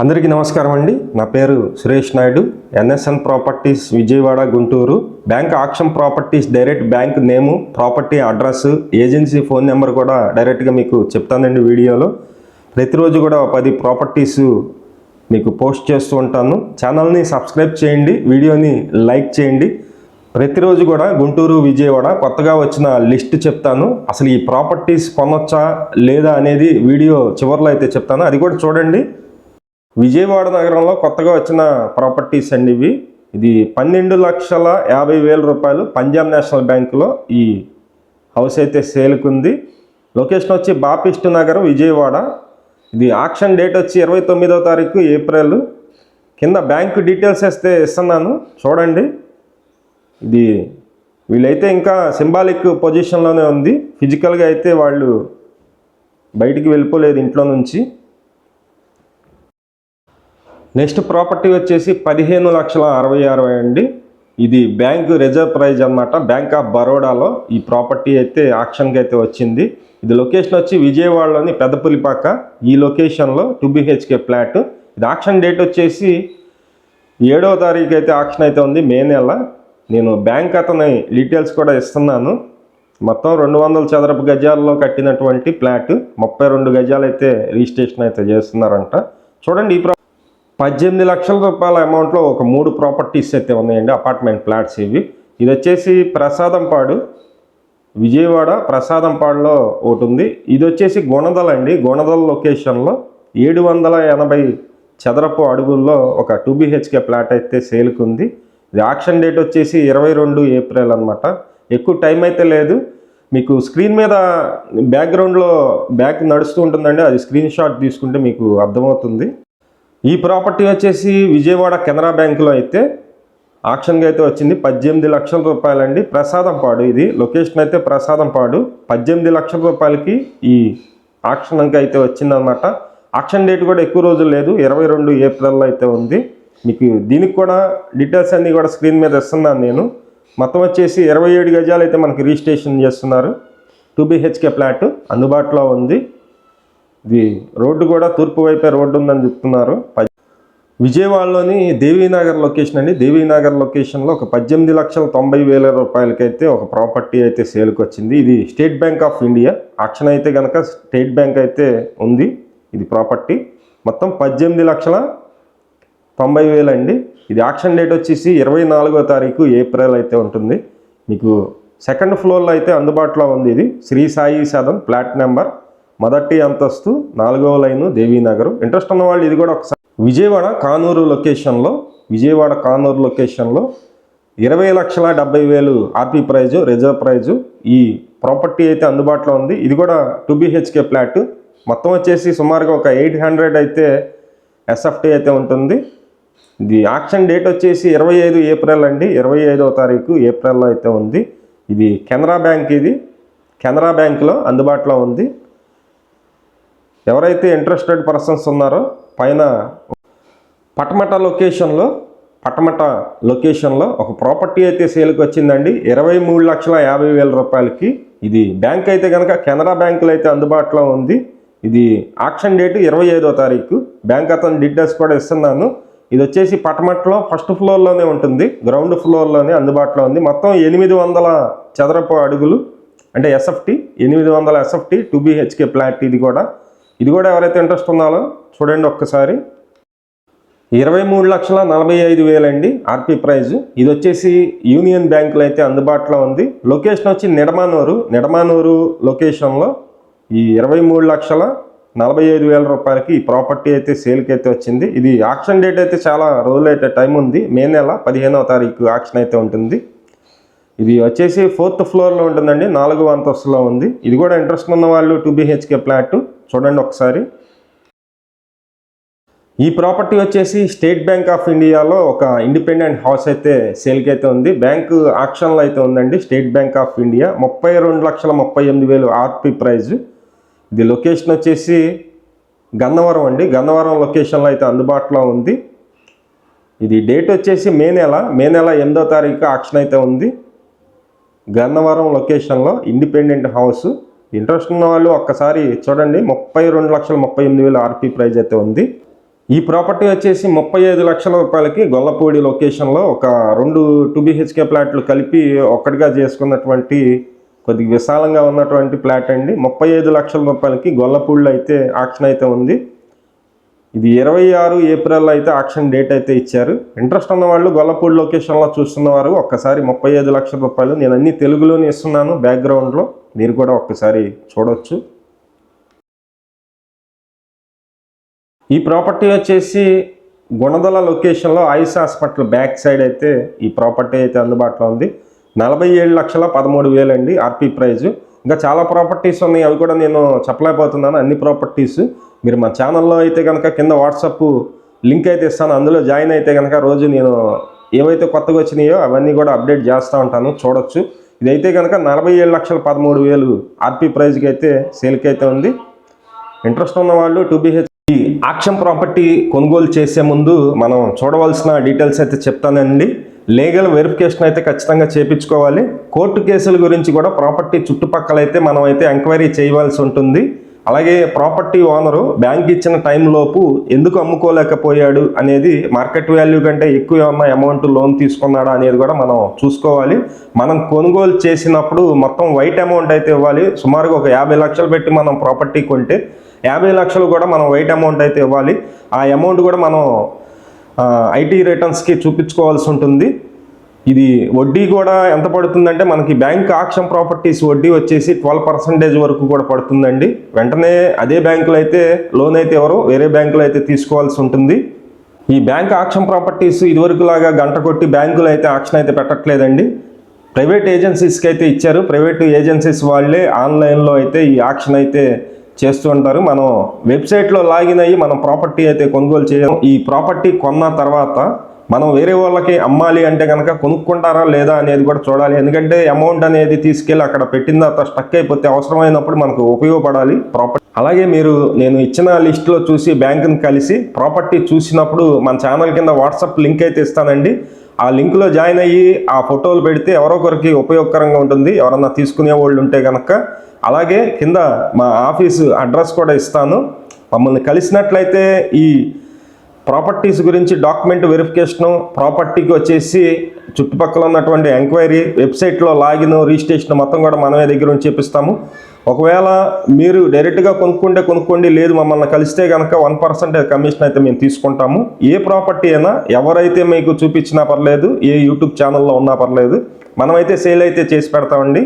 అందరికీ నమస్కారం అండి. నా పేరు Suresh Naidu NSN properties Vijayawada Guntur. Bank auction properties direct bank నేము property address agency phone number కూడా డైరెక్ట్గా మీకు చెప్తానండి వీడియోలో. ప్రతిరోజు కూడా పది ప్రాపర్టీస్ మీకు పోస్ట్ చేస్తూ ఉంటాను. ఛానల్ని సబ్స్క్రైబ్ చేయండి వీడియోని లైక్ చేయండి. ప్రతిరోజు కూడా గుంటూరు విజయవాడ కొత్తగా వచ్చిన లిస్ట్ చెప్తాను. అసలు ఈ ప్రాపర్టీస్ కొనొచ్చా లేదా అనేది వీడియో చివరిలో అయితే చెప్తాను. అది కూడా చూడండి. విజయవాడ నగరంలో కొత్తగా వచ్చిన ప్రాపర్టీస్ అండి ఇవి. ఇది పన్నెండు లక్షల యాభై వేల రూపాయలు పంజాబ్ నేషనల్ బ్యాంకులో ఈ హౌస్ అయితే సేల్కి ఉంది. లొకేషన్ వచ్చి బాపిస్ట్ నగర్ విజయవాడ. ఇది ఆక్షన్ డేట్ వచ్చి ఇరవై తొమ్మిదో తారీఖు ఏప్రిల్. కింద బ్యాంకు డీటెయిల్స్ వేస్తే ఇస్తున్నాను. చూడండి. ఇది వీళ్ళైతే ఇంకా సింబాలిక్ పొజిషన్లోనే ఉంది. ఫిజికల్గా అయితే వాళ్ళు బయటికి వెళ్ళిపోలేదు ఇంట్లో నుంచి. నెక్స్ట్ ప్రాపర్టీ వచ్చేసి పదిహేను లక్షల అరవై అరవై అండి ఇది బ్యాంక్ రిజర్వ్ ప్రైజ్ అన్నమాట. బ్యాంక్ ఆఫ్ బరోడాలో ఈ ప్రాపర్టీ అయితే ఆక్షన్కి అయితే వచ్చింది. ఇది లొకేషన్ వచ్చి విజయవాడలోని పెద్దపులిపాక. ఈ లొకేషన్లో టూ బిహెచ్కే ఫ్లాట్. ఇది ఆక్షన్ డేట్ వచ్చేసి ఏడవ తారీఖు అయితే ఆక్షన్ అయితే ఉంది మే నెల. నేను బ్యాంక్ అతని డీటెయిల్స్ కూడా ఇస్తున్నాను. మొత్తం రెండు వందల చదరపు గజాల్లో కట్టినటువంటి ఫ్లాట్. ముప్పై రెండు గజాలు అయితే రిజిస్ట్రేషన్ అయితే చేస్తున్నారంట. చూడండి ఈ ప్రా పద్దెనిమిది లక్షల రూపాయల అమౌంట్లో ఒక మూడు ప్రాపర్టీస్ అయితే ఉన్నాయండి అపార్ట్మెంట్ ఫ్లాట్స్ ఇవి. ఇది వచ్చేసి ప్రసాదంపాడు విజయవాడ ప్రసాదంపాడులో ఒకటి ఉంది. ఇది వచ్చేసి గుణదల అండి. గుణదల లొకేషన్లో ఏడు వందల ఎనభై చదరపు అడుగుల్లో ఒక టూ బిహెచ్కే ఫ్లాట్ అయితే సేల్కి ఉంది. ఇది ఆక్షన్ డేట్ వచ్చేసి ఇరవై రెండు ఏప్రిల్ అనమాట ఎక్కువ టైం అయితే లేదు. మీకు స్క్రీన్ మీద బ్యాక్గ్రౌండ్లో బ్యాక్ నడుస్తూ ఉంటుందండి. అది స్క్రీన్ షాట్ తీసుకుంటే మీకు అర్థమవుతుంది. ఈ ప్రాపర్టీ వచ్చేసి విజయవాడ కెనరా బ్యాంకులో అయితే ఆక్షన్గా అయితే వచ్చింది. పద్దెనిమిది లక్షల రూపాయలండి. ప్రసాదంపాడు ఇది. లొకేషన్ అయితే ప్రసాదం పాడు. పద్దెనిమిది లక్షల రూపాయలకి ఈ ఆక్షన్కి అయితే వచ్చిందనమాట ఆక్షన్ డేట్ కూడా ఎక్కువ రోజులు లేదు. ఇరవై రెండు ఏప్రిల్లో అయితే ఉంది. మీకు దీనికి కూడా డీటెయిల్స్ అన్నీ కూడా స్క్రీన్ మీద ఇస్తున్నాను నేను. మొత్తం వచ్చేసి ఇరవై ఏడు గజాలు అయితే మనకి రిజిస్ట్రేషన్ చేస్తున్నారు. టూ బిహెచ్కే ఫ్లాట్ అందుబాటులో ఉంది. ఇది రోడ్డు కూడా తూర్పు వైపే రోడ్డు ఉందని చెప్తున్నారు. విజయవాడలోని దేవీనగర్ లొకేషన్ అండి. దేవీనగర్ లొకేషన్లో ఒక పద్దెనిమిది లక్షల తొంభై వేల రూపాయలకైతే ఒక ప్రాపర్టీ అయితే సేల్కి వచ్చింది ఇది State Bank of India. Auction అయితే కనుక స్టేట్ బ్యాంక్ అయితే ఉంది ఇది ప్రాపర్టీ. మొత్తం పద్దెనిమిది లక్షల తొంభై వేలు అండి. ఇది ఆక్షన్ డేట్ వచ్చేసి ఇరవై నాలుగో తారీఖు ఏప్రిల్ అయితే ఉంటుంది. మీకు సెకండ్ ఫ్లోర్లో అయితే అందుబాటులో ఉంది ఇది. శ్రీ సాయి సదన్ ఫ్లాట్ నెంబర్ మొదటి అంతస్తు నాలుగవ లైను దేవీనగర్. ఇంట్రెస్ట్ ఉన్న వాళ్ళు ఇది కూడా ఒకసారి. విజయవాడ కానూరు లొకేషన్లో విజయవాడ కానూరు లొకేషన్లో ఇరవై లక్షల డెబ్బై వేలు ఆర్పీ ప్రైజు రిజర్వ్ ప్రైజు ఈ ప్రాపర్టీ అయితే అందుబాటులో ఉంది. ఇది కూడా టూ బిహెచ్కే ఫ్లాట్. మొత్తం వచ్చేసి సుమారుగా ఒక ఎయిట్ హండ్రెడ్ అయితే ఎస్ఎఫ్టీ అయితే ఉంటుంది. ఇది ఆక్షన్ డేట్ వచ్చేసి ఇరవై ఐదు ఏప్రిల్ అండి. ఇరవై ఐదవ తారీఖు ఏప్రిల్లో అయితే ఉంది. ఇది కెనరా బ్యాంక్ ఇది. కెనరా బ్యాంక్లో అందుబాటులో ఉంది. ఎవరైతే ఇంట్రెస్టెడ్ పర్సన్స్ ఉన్నారో పైన పటమట లొకేషన్లో పటమట లొకేషన్లో ఒక ప్రాపర్టీ అయితే సేల్కి వచ్చిందండి. ఇరవై మూడు లక్షల యాభై వేల రూపాయలకి. ఇది బ్యాంక్ అయితే కనుక కెనరా బ్యాంకులో అయితే అందుబాటులో ఉంది. ఇది ఆక్షన్ డేట్ ఇరవై ఐదో తారీఖు. బ్యాంక్ అతను డీటెయిల్స్ కూడా ఇస్తున్నాను. ఇది వచ్చేసి పటమట్లో ఫస్ట్ ఫ్లోర్లోనే ఉంటుంది. గ్రౌండ్ ఫ్లోర్లోనే అందుబాటులో ఉంది. మొత్తం ఎనిమిది వందల చదరపు అడుగులు అంటే ఎస్ఎఫ్టీ ఎనిమిది వందల ఎస్ఎఫ్టీ టూ బిహెచ్కే ప్లాట్ ఇది కూడా. ఇది కూడా ఎవరైతే ఇంట్రెస్ట్ ఉన్నారో చూడండి ఒక్కసారి. ఇరవై మూడు లక్షల నలభై ఐదు వేలండి ఆర్పీ ప్రైజ్. ఇది వచ్చేసి యూనియన్ బ్యాంకులో అయితే అందుబాటులో ఉంది. లొకేషన్ వచ్చి నిడమానూరు. నిడమానూరు లొకేషన్లో ఈ ఇరవై మూడు లక్షల నలభై ఐదు వేల రూపాయలకి ఈ ప్రాపర్టీ అయితే సేల్కి అయితే వచ్చింది. ఇది ఆక్షన్ డేట్ అయితే చాలా రోజులు అయితే టైం ఉంది. మే నెల పదిహేనవ తారీఖు ఆక్షన్ అయితే ఉంటుంది. ఇది వచ్చేసి ఫోర్త్ ఫ్లోర్లో ఉంటుందండి. నాలుగు అంతస్తులో ఉంది. ఇది కూడా ఇంట్రెస్ట్ ఉన్న వాళ్ళు టూ బిహెచ్కే ఫ్లాట్. చూడండి ఒకసారి. ఈ ప్రాపర్టీ వచ్చేసి స్టేట్ బ్యాంక్ ఆఫ్ ఇండియాలో ఒక ఇండిపెండెంట్ హౌస్ అయితే సేల్కి అయితే ఉంది. బ్యాంకు ఆక్షన్లో అయితే ఉందండి. State Bank of India. ముప్పై రెండు లక్షల ముప్పై ఎనిమిది వేలు ఆర్పి ప్రైజ్ ఇది లొకేషన్ వచ్చేసి గన్నవరం అండి. గన్నవరం లొకేషన్లో అయితే అందుబాటులో ఉంది. ఇది డేట్ వచ్చేసి మే నెల. మే నెల ఎనిమిదో తారీఖు ఆక్షన్ అయితే ఉంది. గన్నవరం లొకేషన్లో ఇండిపెండెంట్ హౌస్. ఇంట్రెస్ట్ ఉన్న వాళ్ళు ఒక్కసారి చూడండి. ముప్పై రెండు లక్షల ముప్పై ఎనిమిది వేలు ఆర్పీ ప్రైజ్ అయితే ఉంది. ఈ ప్రాపర్టీ వచ్చేసి ముప్పై ఐదు లక్షల రూపాయలకి గొల్లపూడి లొకేషన్లో ఒక రెండు టూ బిహెచ్కే ప్లాట్లు కలిపి ఒక్కటిగా చేసుకున్నటువంటి కొద్దిగా విశాలంగా ఉన్నటువంటి ప్లాట్ అండి. ముప్పై ఐదు లక్షల రూపాయలకి గొల్లపూడిలో అయితే ఆక్షన్ అయితే ఉంది. ఇది ఇరవై ఆరు ఏప్రిల్లో అయితే ఆక్షన్ డేట్ అయితే ఇచ్చారు. ఇంట్రెస్ట్ ఉన్న వాళ్ళు గొల్లపూడి లొకేషన్లో చూస్తున్నవారు ఒక్కసారి ముప్పై ఐదు లక్షల రూపాయలు నేను అన్ని తెలుగులోనే ఇస్తున్నాను బ్యాక్గ్రౌండ్లో. మీరు కూడా ఒక్కసారి చూడవచ్చు ఈ ప్రాపర్టీ వచ్చేసి గుణదల లొకేషన్లో ఆయుష్ హాస్పిటల్ బ్యాక్ సైడ్ అయితే ఈ ప్రాపర్టీ అయితే అందుబాటులో ఉంది. నలభై ఏడు లక్షల పదమూడు వేలు అండి ఆర్పీ ప్రైజ్. ఇంకా చాలా ప్రాపర్టీస్ ఉన్నాయి అవి కూడా నేను చెప్పలేకపోతున్నాను. అన్ని ప్రాపర్టీస్ మీరు మా ఛానల్లో అయితే కనుక కింద వాట్సాప్ లింక్ అయితే ఇస్తాను. అందులో జాయిన్ అయితే కనుక రోజు నేను ఏవైతే కొత్తగా వచ్చినాయో అవన్నీ కూడా అప్డేట్ చేస్తూ ఉంటాను చూడొచ్చు. ఇదైతే కనుక నలభై ఏడు లక్షల పదమూడు వేలు ఆర్పీ ప్రైజ్కి అయితే సేల్కి అయితే ఉంది. ఇంట్రెస్ట్ ఉన్న వాళ్ళు టూ బిహెచ్ ఈ ఆక్షన్ ప్రాపర్టీ కొనుగోలు చేసే ముందు మనం చూడవలసిన డీటెయిల్స్ అయితే చెప్తానండి. లీగల్ వెరిఫికేషన్ అయితే ఖచ్చితంగా చేపించుకోవాలి. కోర్టు కేసుల గురించి కూడా ప్రాపర్టీ చుట్టుపక్కల అయితే మనం అయితే ఎంక్వైరీ చేయవలసి ఉంటుంది. అలాగే ప్రాపర్టీ ఓనరు బ్యాంక్ ఇచ్చిన టైంలోపు ఎందుకు అమ్ముకోలేకపోయాడు అనేది మార్కెట్ వాల్యూ కంటే ఎక్కువ ఉన్న అమౌంట్ లోన్ తీసుకున్నాడా అనేది కూడా మనం చూసుకోవాలి. మనం కొనుగోలు చేసినప్పుడు మొత్తం వైట్ అమౌంట్ అయితే ఇవ్వాలి. సుమారుగా ఒక యాభై లక్షలు పెట్టి మనం ప్రాపర్టీ కొంటే యాభై లక్షలు కూడా మనం వైట్ అమౌంట్ అయితే ఇవ్వాలి. ఆ అమౌంట్ కూడా మనం ఐటీ రిటర్న్స్కి చూపించుకోవాల్సి ఉంటుంది. ఇది వడ్డీ కూడా ఎంత పడుతుందంటే మనకి బ్యాంక్ ఆక్షన్ ప్రాపర్టీస్ వడ్డీ వచ్చేసి ట్వెల్వ్ పర్సెంటేజ్ వరకు కూడా పడుతుందండి. వెంటనే అదే బ్యాంకులో అయితే లోన్ అయితే ఎవరు వేరే బ్యాంకులో అయితే తీసుకోవాల్సి ఉంటుంది. ఈ బ్యాంక్ ఆక్షన్ ప్రాపర్టీస్ ఇదివరకు లాగా గంట కొట్టి బ్యాంకులో అయితే ఆక్షన్ అయితే పెట్టట్లేదండి. ప్రైవేట్ ఏజెన్సీస్కి అయితే ఇచ్చారు. ప్రైవేట్ ఏజెన్సీస్ వాళ్ళే ఆన్లైన్లో అయితే ఈ ఆక్షన్ అయితే చేస్తూ ఉంటారు. మనం వెబ్సైట్లో లాగిన్ అయ్యి మనం ప్రాపర్టీ అయితే కొనుగోలు చేయడం ఈ ప్రాపర్టీ కొన్న తర్వాత మనం వేరే వాళ్ళకి అమ్మాలి అంటే కనుక కొనుక్కుంటారా లేదా అనేది కూడా చూడాలి. ఎందుకంటే అమౌంట్ అనేది తీసుకెళ్ళి అక్కడ పెట్టిన తర్వాత స్టక్ అయిపోతే అవసరమైనప్పుడు మనకు ఉపయోగపడాలి. ప్రాపర్టీ అలాగే మీరు నేను ఇచ్చిన లిస్ట్లో చూసి బ్యాంకుని కలిసి ప్రాపర్టీ చూసినప్పుడు మన ఛానల్ కింద వాట్సాప్ లింక్ అయితే ఇస్తానండి. ఆ లింక్లో జాయిన్ అయ్యి ఆ ఫోటోలు పెడితే ఎవరొకరికి ఉపయోగకరంగా ఉంటుంది. ఎవరన్నా తీసుకునే వాళ్ళు ఉంటే కనుక అలాగే కింద మా ఆఫీసు అడ్రస్ కూడా ఇస్తాను. మమ్మల్ని కలిసినట్లయితే ఈ ప్రాపర్టీస్ గురించి డాక్యుమెంట్ వెరిఫికేషను ప్రాపర్టీకి వచ్చేసి చుట్టుపక్కల ఉన్నటువంటి ఎంక్వైరీ వెబ్సైట్లో లాగిన్ రిజిస్ట్రేషన్ మొత్తం కూడా మనమే దగ్గర నుంచి చేపిస్తాము. ఒకవేళ మీరు డైరెక్ట్గా కొనుక్కుంటే కొనుక్కోండి లేదు మమ్మల్ని కలిస్తే కనుక వన్ పర్సెంట్ కమిషన్ అయితే మేము తీసుకుంటాము. ఏ ప్రాపర్టీ అయినా ఎవరైతే మీకు చూపించినా పర్లేదు ఏ యూట్యూబ్ ఛానల్లో ఉన్నా పర్లేదు మనమైతే సేల్ అయితే చేసి పెడతామండి.